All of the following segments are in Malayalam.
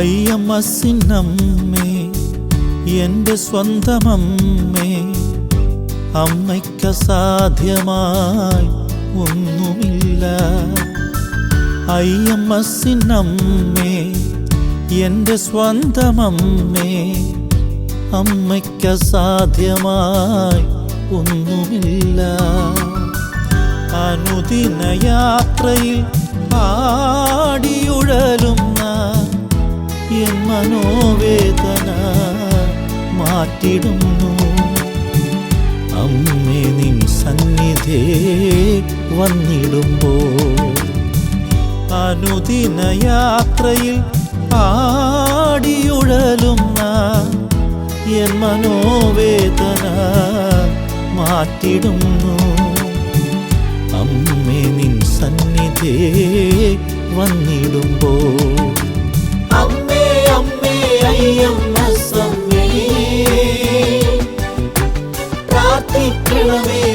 അയ്യമ്മസിനമ്മേ എന്റെ സ്വന്തമമ്മേ അമ്മയ്ക്ക് സാധ്യമായി ഒന്നുമില്ല. അയ്യമ്മസിനമ്മേ എന്റെ സ്വന്തമമ്മേ അമ്മയ്ക്ക് സാധ്യമായി ഒന്നുമില്ല. അനുദിന യാത്രയിൽ ആടിയുഴലുന്ന എൻ മനോവേദന മാറ്റിടുന്നു. അമ്മേ നിൻ സന്നിധേ വന്നിടുമ്പോൾ അനുദിന യാത്രയിൽ ആടിയുഴലുന്ന എൻ മനോവേദന മാറ്റിടുന്നു. അമ്മേ നിൻ സന്നിധേ വന്നിടുമ്പോൾ மனமே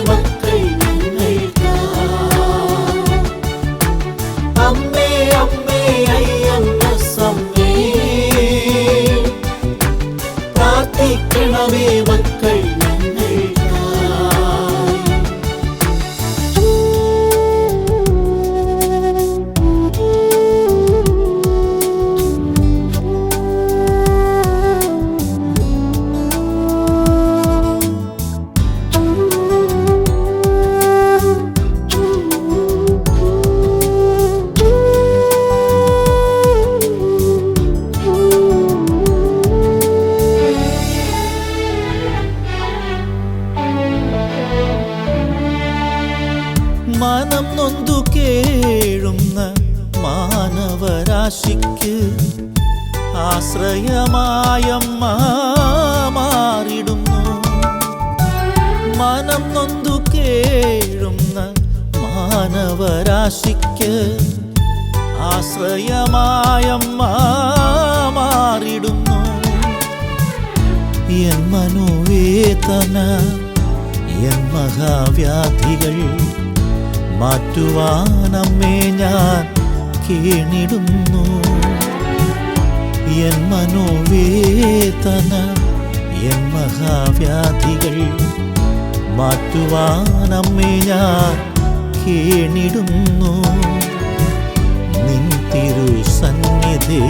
മാനവരാശിക്ക് ആശ്രയമായമ്മ മാറിടുന്നു. മനം നൊന്തു കേഴുന്ന മാനവരാശിക്ക് ആശ്രയമായമ്മ മാറിടുന്നു. എൻ മനോവേദന എൻ മഹാവ്യാധികൾ മാറ്റുവാനമ്മേ ഞാൻ കീണിടുന്നു. എൻ മനോവേദന എൻ മഹാവ്യാധികൾ മാറ്റുവാനമ്മേ ഞാൻ കീണിടുന്നു. നിൻ തിരു സന്നിധേ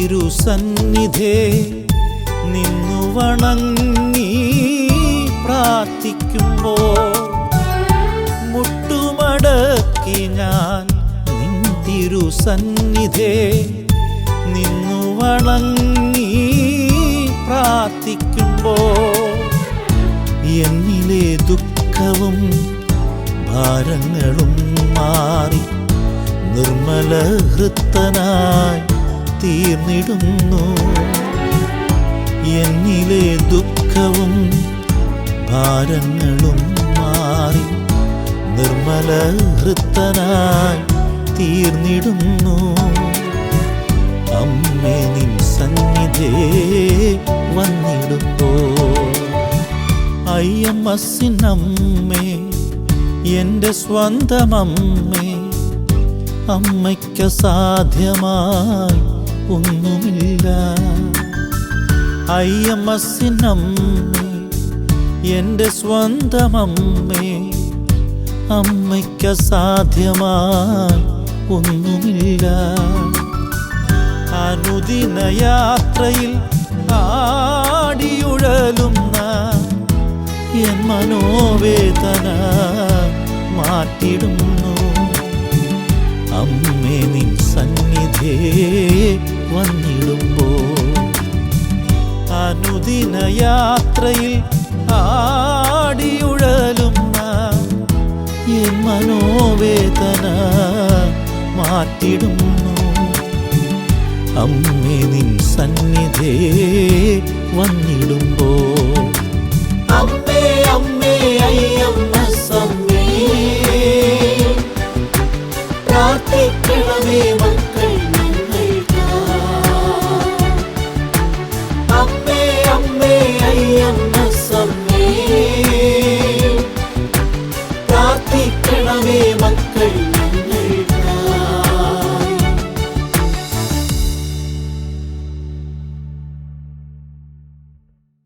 തിരുസന്നിധേ നിന്നു വണങ്ങി പ്രാർത്ഥിക്കുമ്പോൾ മുട്ടുമടക്കി ഞാൻ നിൻ തിരുസന്നിധേ നിന്നു വണങ്ങി പ്രാർത്ഥിക്കുമ്പോൾ എന്നിലെ ദുഃഖവും ഭാരങ്ങളും മാറി നിർമ്മല ഹൃത്തനായി തീർന്നിടുന്നു. എന്നിലെ ദുഃഖവും ഭാരങ്ങളും മാറി നിർമ്മല ഹൃത്തനായി തീർന്നിടുന്നു. അമ്മേ നിൻ സന്നിധേ വന്നിടുമ്പോൾ അയ്യമ്മസിനമ്മേ എന്റെ സ്വന്തമമ്മേ അമ്മയ്ക്ക് സാധ്യമായി ഒന്നുമില്ല. അയ്യമ്മസിനമ്മേ എന്റെ സ്വന്തം അമ്മേ അമ്മയ്ക്ക് സാധ്യമായി ഒന്നുമില്ല. അനുദിന യാത്രയിൽ ആടിയുഴലുന്ന എൻ മനോവേദന മാറ്റിടുന്നു. അമ്മേ നിൻ സന്നിധേ വന്നിടുമ്പോൾ അനുദിന യാത്രയിൽ ആടിയുഴലുന്ന എൻ മനോവേദന മാറ്റിടുന്നു. അമ്മേ നിൻ സന്നിധേ വന്നിടുമ്പോൾ അമ്മേ അമ്മേ അയ്യമ്മ